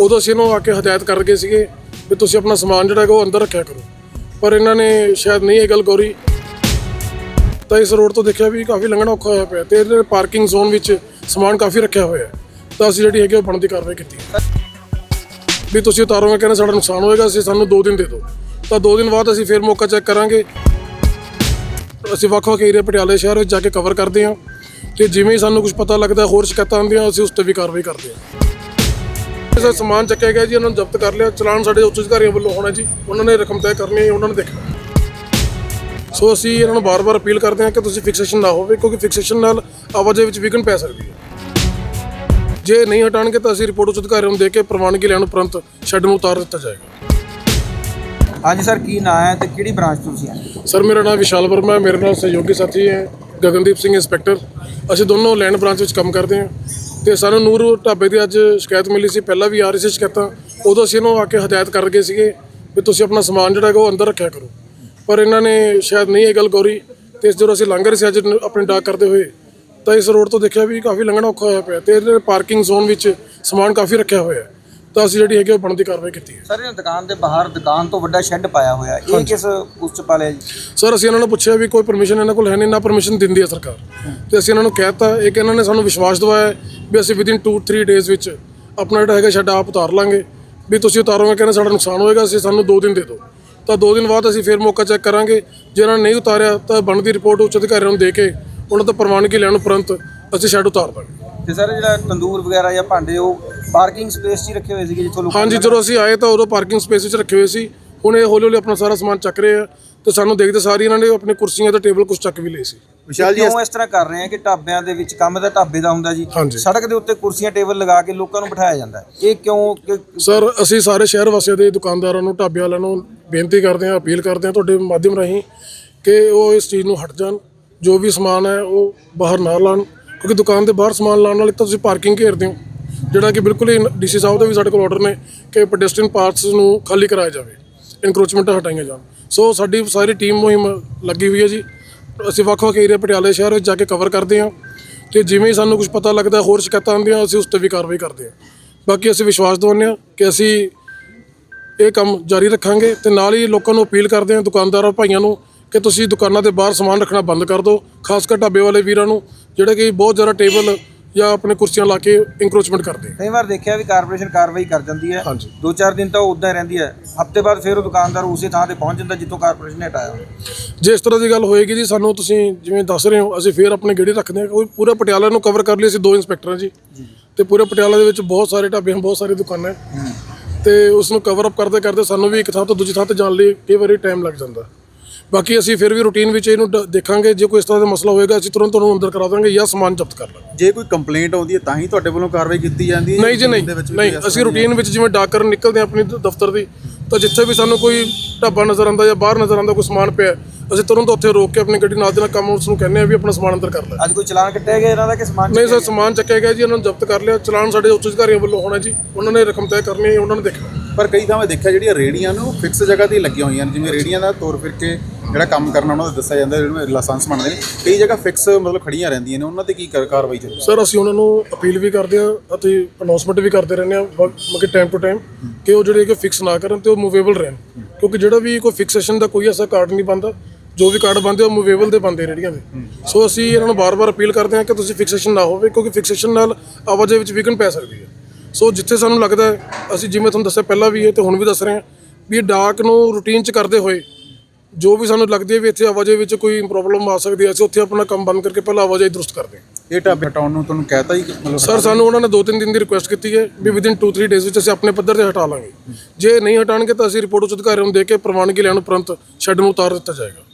ਉਦੋਂ ਅਸੀਂ ਇਹਨੂੰ ਆ ਕੇ ਹਦਾਇਤ ਕਰ ਗਏ ਸੀਗੇ ਵੀ ਤੁਸੀਂ ਆਪਣਾ ਸਮਾਨ ਜਿਹੜਾ ਹੈਗਾ ਉਹ ਅੰਦਰ ਰੱਖਿਆ ਕਰੋ। ਪਰ ਇਹਨਾਂ ਨੇ ਸ਼ਾਇਦ ਨਹੀਂ ਇਹ ਗੱਲ ਗੌਰੀ। ਤਾਂ ਇਸ ਰੋਡ ਤੋਂ ਦੇਖਿਆ ਵੀ ਕਾਫੀ ਲੰਘਣਾ ਔਖਾ ਹੋਇਆ ਪਿਆ ਤੇ ਇਹਦੇ ਪਾਰਕਿੰਗ ਜ਼ੋਨ ਵਿੱਚ ਸਮਾਨ ਕਾਫੀ ਰੱਖਿਆ ਹੋਇਆ ਤਾਂ ਅਸੀਂ ਜਿਹੜੀ ਹੈਗੀ ਉਹ ਬਣਦੀ ਕਾਰਵਾਈ ਕੀਤੀ। ਵੀ ਤੁਸੀਂ ਉਤਾਰੋਗੇ ਕਹਿੰਦੇ ਸਾਡਾ ਨੁਕਸਾਨ ਹੋਏਗਾ, ਅਸੀਂ ਸਾਨੂੰ 2 ਦਿਨ ਦੇ ਦਿਓ। ਤਾਂ 2 ਦਿਨ ਬਾਅਦ ਅਸੀਂ ਫਿਰ ਮੌਕਾ ਚੈੱਕ ਕਰਾਂਗੇ। ਅਸੀਂ ਵੱਖ-ਵੱਖ ਏਰੀਆ ਪਟਿਆਲੇ ਸ਼ਹਿਰ ਵਿੱਚ ਜਾ ਕੇ ਕਵਰ ਕਰਦੇ ਹਾਂ। ਤੇ ਜਿਵੇਂ ਸਾਨੂੰ ਕੁਝ ਪਤਾ ਲੱਗਦਾ, ਹੋਰ ਸ਼ਿਕਾਇਤਾਂ ਆਉਂਦੀਆਂ, ਅਸੀਂ ਉਸ ਤੇ ਵੀ ਕਾਰਵਾਈ ਕਰਦੇ ਹਾਂ। ਸਰ ਸਮਾਨ ਚੱਕਿਆ ਗਿਆ ਜੀ ਉਹਨਾਂ ਨੂੰ ਜ਼ਬਤ ਕਰ ਲਿਆ। ਚਲਾਨ ਸਾਡੇ ਉੱਚ ਅਧਿਕਾਰੀਆਂ ਵੱਲੋਂ ਹੋਣਾ ਜੀ। ਉਹਨਾਂ ਨੇ ਰਕਮ ਤੈਅ ਕਰਨੀ ਹੈ ਉਹਨਾਂ ਨੇ ਦੇਖਣਾ। ਸੋ ਅਸੀਂ ਇਹਨਾਂ ਨੂੰ ਬਾਰ-ਬਾਰ ਅਪੀਲ ਕਰਦੇ ਹਾਂ ਕਿ ਤੁਸੀਂ ਫਿਕਸੇਸ਼ਨ ਨਾ ਹੋਵੇ ਕਿਉਂਕਿ ਫਿਕਸੇਸ਼ਨ ਨਾਲ ਆਵਾਜਾਈ ਵਿੱਚ ਵਿਘਨ ਪੈ ਸਕਦੀ ਹੈ। ਜੇ ਨਹੀਂ ਹਟਾਣਗੇ ਤਾਂ ਅਸੀਂ ਰਿਪੋਰਟ ਉੱਚ ਅਧਿਕਾਰੀਆਂ ਨੂੰ ਦੇ ਕੇ ਪ੍ਰਵਾਨਗੀ ਲੈਣ ਉਪਰੰਤ ਸ਼ੈੱਡ ਨੂੰ ਉਤਾਰ ਦਿੱਤਾ ਜਾਏਗਾ। ਹਾਂਜੀ ਸਰ ਕੀ ਨਾਂ ਹੈ ਤੇ ਕਿਹੜੀ ਬ੍ਰਾਂਚ ਤੋਂ ਤੁਸੀਂ ਆਏ ਸਰ ਮੇਰਾ ਨਾਮ ਵਿਸ਼ਾਲ ਵਰਮਾ ਹੈ। ਮੇਰੇ ਨਾਲ ਸਹਿਯੋਗੀ ਸਾਥੀ ਹੈ ਗਗਨਦੀਪ ਸਿੰਘ ਇੰਸਪੈਕਟਰ। ਅਸੀਂ ਦੋਨੋਂ ਲੈਂਡ ਬ੍ਰਾਂਚ ਵਿੱਚ ਕੰਮ ਕਰਦੇ ਹਾਂ। ਤੇ ਸਾਨੂੰ ਨੂਰ ਢਾਬੇ ਦੀ ਅੱਜ ਸ਼ਿਕਾਇਤ ਮਿਲੀ ਸੀ। ਪਹਿਲਾਂ ਵੀ ਆ ਰਹੀ ਸੀ ਸ਼ਿਕਾਇਤਾਂ। ਉਦੋਂ ਅਸੀਂ ਇਹਨੂੰ ਆ ਕੇ ਹਦਾਇਤ ਕਰ ਗਏ ਸੀਗੇ ਵੀ ਤੁਸੀਂ ਆਪਣਾ ਸਮਾਨ ਜਿਹੜਾ ਹੈਗਾ ਉਹ ਅੰਦਰ ਰੱਖਿਆ ਕਰੋ। ਪਰ ਇਹਨਾਂ ਨੇ ਸ਼ਾਇਦ ਨਹੀਂ ਇਹ ਗੱਲ ਗੌਰੀ। ਤੇ ਜਦੋਂ ਅਸੀਂ ਲੰਘ ਰਹੇ ਸੀ ਅੱਜ ਆਪਣੇ ਡਾਕ ਕਰਦੇ ਹੋਏ, ਤਾਂ ਇਸ ਰੋਡ ਤੋਂ ਦੇਖਿਆ ਵੀ ਕਾਫੀ ਲੰਘਣਾ ਔਖਾ ਹੋਇਆ ਪਿਆ। ਤੇ ਇਹਦੇ ਪਾਰਕਿੰਗ ਜ਼ੋਨ ਵਿੱਚ ਸਮਾਨ ਕਾਫੀ ਰੱਖਿਆ ਹੋਇਆ ਤਾਂ ਅਸੀਂ ਜਿਹੜੀ ਹੈਗੀ ਉਹ ਬਣਦੀ ਕਾਰਵਾਈ ਕੀਤੀ ਹੈ। ਸਰ ਇਹ ਦੁਕਾਨ ਦੇ ਬਾਹਰ ਦੁਕਾਨ ਤੋਂ ਵੱਡਾ ਸ਼ੈੱਡ ਪਾਇਆ ਹੋਇਆ ਇਹ ਕਿਸ ਉਸ ਚ ਪਾ ਲਿਆ ਜੀ? ਸਰ ਅਸੀਂ ਇਹਨਾਂ ਨੂੰ ਪੁੱਛਿਆ ਵੀ ਕੋਈ ਪਰਮਿਸ਼ਨ ਇਹਨਾਂ ਕੋਲ ਹੈ ਨਹੀਂ ਨਾ ਪਰਮਿਸ਼ਨ ਦਿੰਦੀ ਹੈ ਸਰਕਾਰ। ਤੇ ਅਸੀਂ ਇਹਨਾਂ ਨੂੰ ਕਹਿਤਾ ਇੱਕ ਇਹਨਾਂ ਨੇ ਸਾਨੂੰ ਵਿਸ਼ਵਾਸ ਦਿਵਾਇਆ ਵੀ ਅਸੀਂ ਵਿਦਿਨ 2-3 ਡੇਜ਼ ਵਿੱਚ ਆਪਣਾ ਜਿਹੜਾ ਹੈਗਾ ਛੱਡ ਆਪ ਉਤਾਰ ਲਾਂਗੇ। ਵੀ ਤੁਸੀਂ ਉਤਾਰੋਗੇ ਕਹਿੰਦੇ ਸਾਡਾ ਨੁਕਸਾਨ ਹੋਏਗਾ ਅਸੀਂ ਸਾਨੂੰ 2 ਦਿਨ ਦੇ ਦਿਓ। ਤਾਂ 2 ਦਿਨ ਬਾਅਦ ਅਸੀਂ ਫਿਰ ਮੌਕਾ ਚੈੱਕ ਕਰਾਂਗੇ। ਜੇ ਇਹਨਾਂ ਨੇ ਨਹੀਂ ਉਤਾਰਿਆ ਤਾਂ ਬਣਦੀ ਰਿਪੋਰਟ ਉੱਚ ਅਧਿਕਾਰੀਆਂ ਨੂੰ ਦੇ ਕੇ ਉਹਨਾਂ ਤੋਂ ਪ੍ਰਵਾਨਗੀ ਲੈਣ ਉਪਰੰਤ ਅਸੀਂ ਛੱਡ ਉਤਾਰ ਦਾਂਗੇ। ਤੇ ਸਰ ਜਿਹੜਾ ਤੰਦੂਰ ਵਗੈਰਾ ਜਾਂ ਭਾਂਡੇ ਉਹ ਪਾਰਕਿੰਗ ਸਪੇਸ 'ਚ ਹੀ ਰੱਖੇ ਹੋਏ ਸੀਗੇ ਜਿੱਥੋਂ ਲੋਕ ਹਾਂਜੀ ਜਦੋਂ ਅਸੀਂ ਆਏ ਤਾਂ ਉਦੋਂ ਪਾਰਕਿੰਗ ਸਪੇਸ ਵਿੱਚ ਰੱਖੇ ਹੋਏ ਸੀ। ਹੁਣ ਇਹ ਹੌਲੀ ਹੌਲੀ ਆਪਣਾ ਸਾਰਾ ਸਮਾਨ ਚੱਕ ਰਹੇ ਆ ਤੇ ਸਾਨੂੰ ਦੇਖਦੇ ਸਾਰੀ ਇਹਨਾਂ ਨੇ ਆਪਣੀ ਕੁਰਸੀਆਂ ਤੇ ਟੇਬਲ ਕੁਝ ਚੱਕ ਵੀ ਲਏ ਸੀ। ਵਿਸ਼ਾਲ ਜੀ ਕਿਉਂ ਇਸ ਤਰ੍ਹਾਂ ਕਰ ਰਹੇ ਆ ਕਿ ਢਾਬਿਆਂ ਦੇ ਵਿੱਚ ਕੰਮ ਦਾ ਢਾਬੇ ਦਾ ਹੁੰਦਾ ਜੀ ਹਾਂਜੀ। ਸੜਕ ਦੇ ਉੱਤੇ ਕੁਰਸੀਆਂ ਟੇਬਲ ਲਗਾ ਕੇ ਲੋਕਾਂ ਨੂੰ ਬਿਠਾਇਆ ਜਾਂਦਾ ਹੈ। ਇਹ ਕਿਉਂ ਕਿ- ਸਰ ਅਸੀਂ ਸਾਰੇ ਸ਼ਹਿਰ ਵਾਸੀਆਂ ਦੇ ਦੁਕਾਨਦਾਰਾਂ ਨੂੰ ਢਾਬੇ ਵਾਲਿਆਂ ਨੂੰ ਬੇਨਤੀ ਕਰਦੇ ਹਾਂ ਅਪੀਲ ਕਰਦੇ ਹਾਂ ਤੁਹਾਡੇ ਮਾਧਿਅਮ ਰਾਹੀਂ ਕਿ ਉਹ ਇਸ ਚੀਜ਼ ਨੂੰ ਹਟ ਜਾਣ। ਜੋ ਵੀ ਸਮਾਨ ਹੈ ਉਹ ਬਾਹਰ ਨਾ ਲਾਣ ਕਿਉਂਕਿ ਦੁਕਾਨ ਦੇ ਬਾਹਰ ਸਮਾਨ ਲਾਉਣ ਨਾਲ ਇੱਕ ਤਾਂ ਤੁਸੀਂ ਪਾਰਕਿੰਗ ਘੇਰਦੇ ਹੋ। ਜਿਹੜਾ ਕਿ ਬਿਲਕੁਲ ਹੀ ਡੀਸੀ ਸਾਹਿਬ ਦਾ ਵੀ ਸਾਡੇ ਕੋਲ ਆਰਡਰ ਨੇ ਕਿ ਪੈਡੈਸਟਰੀਅਨ ਪਾਰਕਸ ਨੂੰ ਖਾਲੀ ਕਰਾਇਆ ਜਾਵੇ ਇਨਕਰੋਚਮੈਂਟ ਹਟਾਈਆਂ ਜਾਣ। ਸੋ ਸਾਡੀ ਸਾਰੀ ਟੀਮ ਮੁਹਿੰਮ ਲੱਗੀ ਹੋਈ ਹੈ ਜੀ। ਅਸੀਂ ਵੱਖ-ਵੱਖ ਏਰੀਆ ਪਟਿਆਲੇ ਸ਼ਹਿਰ ਵਿੱਚ ਜਾ ਕੇ ਕਵਰ ਕਰਦੇ ਹਾਂ ਤੇ ਜਿਵੇਂ ਹੀ ਸਾਨੂੰ ਕੁਝ ਪਤਾ ਲੱਗਦਾ, ਹੋਰ ਸ਼ਿਕਾਇਤਾਂ ਆਉਂਦੀਆਂ, ਅਸੀਂ ਉਸ ਤੇ ਵੀ ਕਾਰਵਾਈ ਕਰਦੇ ਹਾਂ। ਬਾਕੀ ਅਸੀਂ ਵਿਸ਼ਵਾਸ ਦਿਵਾਉਂਦੇ ਹਾਂ ਕਿ ਅਸੀਂ ਇਹ ਕੰਮ ਜਾਰੀ ਰੱਖਾਂਗੇ ਤੇ ਨਾਲ ਹੀ ਲੋਕਾਂ ਨੂੰ ਅਪੀਲ ਕਰਦੇ ਹਾਂ, ਦੁਕਾਨਦਾਰਾਂ ਭਾਈਆਂ ਨੂੰ ਕਿ ਤੁਸੀਂ ਦੁਕਾਨਾਂ ਦੇ ਬਾਹਰ ਸਮਾਨ ਰੱਖਣਾ ਬੰਦ ਕਰ ਦਿਓ, ਖਾਸ ਕਰ ਢਾਬੇ ਵਾਲੇ ਵੀਰਾਂ ਨੂੰ, ਜਿਹੜੇ ਕਿ ਬਹੁਤ ਜ਼ਿਆਦਾ ਟੇਬਲ ਜਾਂ ਆਪਣੇ ਕੁਰਸੀਆਂ ਲਾ ਕੇ ਇੰਕਰੋਚਮੈਂਟ ਕਰਦੇ ਕਈ ਵਾਰ ਦੇਖਿਆ ਵੀ ਕਾਰਪੋਰੇਸ਼ਨ ਕਾਰਵਾਈ ਕਰ ਜਾਂਦੀ ਹੈ। ਹਾਂਜੀ। ਦੋ ਚਾਰ ਦਿਨ ਤਾਂ ਉਹ ਉਦਾਂ ਹੀ ਰਹਿੰਦੀ ਹੈ। ਹਫ਼ਤੇ ਬਾਅਦ ਫਿਰ ਉਹ ਦੁਕਾਨਦਾਰ ਉਸੇ ਥਾਂ ਤੇ ਪਹੁੰਚ ਜਾਂਦਾ ਜਿੱਥੋਂ ਕਾਰਪੋਰੇਸ਼ਨ ਨੇ ਹਟਾਇਆ। ਜੇ ਇਸ ਤਰ੍ਹਾਂ ਦੀ ਗੱਲ ਹੋਏਗੀ ਜੀ ਸਾਨੂੰ ਤੁਸੀਂ ਜਿਵੇਂ ਦੱਸ ਰਹੇ ਹੋ ਅਸੀਂ ਫੇਰ ਆਪਣੇ ਗੇੜੇ ਰੱਖਦੇ ਹਾਂ। ਕੋਈ ਪੂਰਾ ਪਟਿਆਲਾ ਨੂੰ ਕਵਰ ਕਰ ਲਈ ਅਸੀਂ ਦੋ ਇੰਸਪੈਕਟਰ ਹਾਂ ਜੀ। ਤੇ ਪੂਰੇ ਪਟਿਆਲਾ ਦੇ ਵਿੱਚ ਬਹੁਤ ਸਾਰੇ ਢਾਬੇ ਹਨ ਬਹੁਤ ਸਾਰੀ ਦੁਕਾਨਾਂ ਹੈ। ਤੇ ਉਸ ਨੂੰ ਕਵਰ ਅਪ ਕਰਦੇ ਕਰਦੇ ਸਾਨੂੰ ਵੀ ਇੱਕ ਥਾਂ ਤੋਂ ਦੂਜੀ ਥਾਂ ਤੇ ਜਾਣ ਲਈ ਕਈ ਵਾਰੀ ਟਾਈਮ ਲੱਗ ਜਾਂਦਾ। ਬਾਕੀ ਅਸੀਂ ਫਿਰ ਵੀ ਰੂਟੀਨ ਵਿੱਚ ਇਹਨੂੰ ਡ- ਦੇਖਾਂਗੇ ਜੇ ਕੋਈ ਇਸ ਤਰ੍ਹਾਂ ਦਾ ਮਸਲਾ ਹੋਏਗਾ ਅਸੀਂ ਤੁਰੰਤ ਉਹਨੂੰ ਅੰਦਰ ਕਰਾ ਦਾਂਗੇ ਜਾਂ ਸਮਾਨ ਜ਼ਬਤ ਕਰ ਲਾਂਗੇ। ਜੇ ਕੋਈ ਕੰਪਲੇਂਟ ਆਉਂਦੀ ਹੈ ਤਾਂ ਹੀ ਤੁਹਾਡੇ ਵੱਲੋਂ ਕਾਰਵਾਈ ਕੀਤੀ ਜਾਂਦੀ ਹੈ ਨਹੀਂ ਜੀ ਨਹੀਂ ਨਹੀਂ ਅਸੀਂ ਰੂਟੀਨ ਵਿੱਚ ਜਿਵੇਂ ਡਾਕ ਕਰਨ ਨਿਕਲਦੇ ਹਾਂ ਆਪਣੀ ਦ- ਦਫ਼ਤਰ ਦੀ ਤਾਂ ਜਿੱਥੇ ਵੀ ਸਾਨੂੰ ਕੋਈ ਢਾਬਾ ਨਜ਼ਰ ਆਉਂਦਾ ਜਾਂ ਬਾਹਰ ਨਜ਼ਰ ਆਉਂਦਾ ਕੋਈ ਸਮਾਨ ਪਿਆ ਅਸੀਂ ਤੁਰੰਤ ਉੱਥੇ ਰੋਕ ਕੇ ਆਪਣੀ ਗੱਡੀ ਨਾਲ ਦੇ ਨਾਲ ਕੰਮ ਉਸ ਨੂੰ ਕਹਿੰਦੇ ਆ ਵੀ ਆਪਣਾ ਸਮਾਨ ਅੰਦਰ ਕਰ ਲੈ। ਅੱਜ ਕੋਈ ਚਲਾਨ ਕੱਟਿਆ ਗਿਆ ਇਹਨਾਂ ਦਾ ਕਿ ਸਮਾਨ ਨਹੀਂ ਸਰ ਸਮਾਨ ਚੱਕਿਆ ਗਿਆ ਜੀ ਉਹਨਾਂ ਨੂੰ ਜ਼ਬਤ ਕਰ ਲਿਆ। ਚਲਾਨ ਸਾਡੇ ਉੱਚ ਅਧਿਕਾਰੀਆਂ ਵੱਲੋਂ ਹੋਣਾ ਜੀ ਉਹਨਾਂ ਨੇ ਰਕਮ ਤੈਅ ਕਰਨੀ ਹੈ ਉਹਨਾਂ ਨੇ ਦੇਖਣਾ। ਪਰ ਕਈ ਥਾਵਾਂ ਦੇਖਿਆ ਜਿਹੜੀਆਂ ਰੇੜੀਆਂ ਨੂੰ ਫਿਕਸ ਜਗ੍ਹਾ ਤੇ ਹੀ ਲੱਗੀਆਂ ਹੋਈਆਂ ਨੇ ਜਿਵੇਂ ਰੇੜੀਆਂ ਦਾ ਤੋਰ ਫਿਰ ਕੇ ਜਿਹੜਾ ਕੰਮ ਕਰਨਾ ਉਹਨਾਂ ਦਾ ਦੱਸਿਆ ਜਾਂਦਾ, ਜਿਹੜੇ ਲਾਇਸੈਂਸ ਬਣਦੇ ਨੇ, ਕਈ ਜਗ੍ਹਾ ਫਿਕਸ ਮਤਲਬ ਖੜੀਆਂ ਰਹਿੰਦੀਆਂ ਨੇ, ਉਹਨਾਂ ਤੇ ਕੀ ਕਾਰ- ਕਾਰਵਾਈ ਚੱਲੂ ਸਰ, ਅਸੀਂ ਉਹਨਾਂ ਨੂੰ ਅਪੀਲ ਵੀ ਕਰਦੇ ਹਾਂ ਅਤੇ ਅਨਾਉਂਸਮੈਂਟ ਵੀ ਕਰਦੇ ਰਹਿੰਦੇ ਹਾਂ ਮਤਲਬ ਟਾਈਮ ਟੂ ਟਾਈਮ ਕਿ ਉਹ ਜਿਹੜੇ ਕਿ ਫਿਕਸ ਨਾ ਕਰਨ ਤੇ ਉਹ ਮੂਵੇਬਲ ਰਹਿਣ। ਕਿਉਂਕਿ ਜਿਹੜਾ ਵੀ ਕੋਈ ਫਿਕਸੇਸ਼ਨ ਦਾ ਕੋਈ ਐਸਾ ਕਾਰਡ ਨਹੀਂ ਬਣਦਾ, ਜੋ ਵੀ ਕਾਰਡ ਬਣਦੇ ਉਹ ਮੂਵੇਬਲ ਦੇ ਬਣਦੇ ਰੇੜੀਆਂ ਦੇ ਸੋ ਅਸੀਂ ਇਹਨਾਂ ਨੂੰ ਬਾਰ-ਬਾਰ ਅਪੀਲ ਕਰਦੇ ਹਾਂ ਕਿ ਤੁਸੀਂ ਫਿਕਸੇਸ਼ਨ ਨਾ ਹੋਵੇ, ਕਿਉਂਕਿ ਫਿਕਸੇਸ਼ਨ ਨਾਲ ਆਵਾਜਾਈ ਵਿੱਚ ਵਿਘਨ ਪੈ ਸਕਦੀ ਹੈ। ਸੋ ਜਿੱਥੇ ਸਾਨੂੰ ਲੱਗਦਾ ਹੈ, ਅਸੀਂ ਜਿਵੇਂ ਤੁਹਾਨੂੰ ਦੱਸਿਆ ਪਹਿਲਾਂ ਵੀ ਹੈ ਤੇ ਹੁਣ ਵੀ ਦੱਸ ਰਹੇ ਹਾਂ, ਵੀ ਇਹ ਡਾਕ ਨੂੰ ਰੂਟੀਨ 'ਚ ਕਰਦੇ ਹੋਏ ਜੋ ਵੀ ਸਾਨੂੰ ਲੱਗਦੀ ਹੈ ਵੀ ਇੱਥੇ ਆਵਾਜਾਈ ਵਿੱਚ ਕੋਈ ਪ੍ਰੋਬਲਮ ਆ ਸਕਦੀ ਹੈ ਅਸੀਂ ਉੱਥੇ ਆਪਣਾ ਕੰਮ ਬੰਦ ਕਰਕੇ ਪਹਿਲਾਂ ਆਵਾਜਾਈ ਦਰੁਸਤ ਕਰਦੇ ਹਾਂ ਇਹ ਢਾਬੇ ਹਟਾਉਣ ਨੂੰ ਤੁਹਾਨੂੰ ਕਹਿਤਾ ਹੀ ਮਤਲਬ ਸਰ ਸਾਨੂੰ ਉਹਨਾਂ ਨੇ 2-3 ਦਿਨ ਦੀ ਰਿਕੁਐਸਟ ਕੀਤੀ ਹੈ ਵੀ ਵਿਦਿਨ 2-3 ਡੇਜ਼ ਵਿੱਚ ਅਸੀਂ ਆਪਣੇ ਪੱਧਰ ਤੇ ਹਟਾ ਲਾਂਗੇ। ਜੇ ਨਹੀਂ ਹਟਾਣਗੇ ਤਾਂ ਅਸੀਂ ਰਿਪੋਰਟ ਉੱਚ ਅਧਿਕਾਰੀਆਂ ਨੂੰ ਦੇ ਕੇ ਪ੍ਰਵਾਨਗੀ ਲੈਣ ਉਪਰੰਤ ਸ਼ੈੱਡ ਨੂੰ ਉਤਾਰ ਦਿੱਤਾ ਜਾਏਗਾ।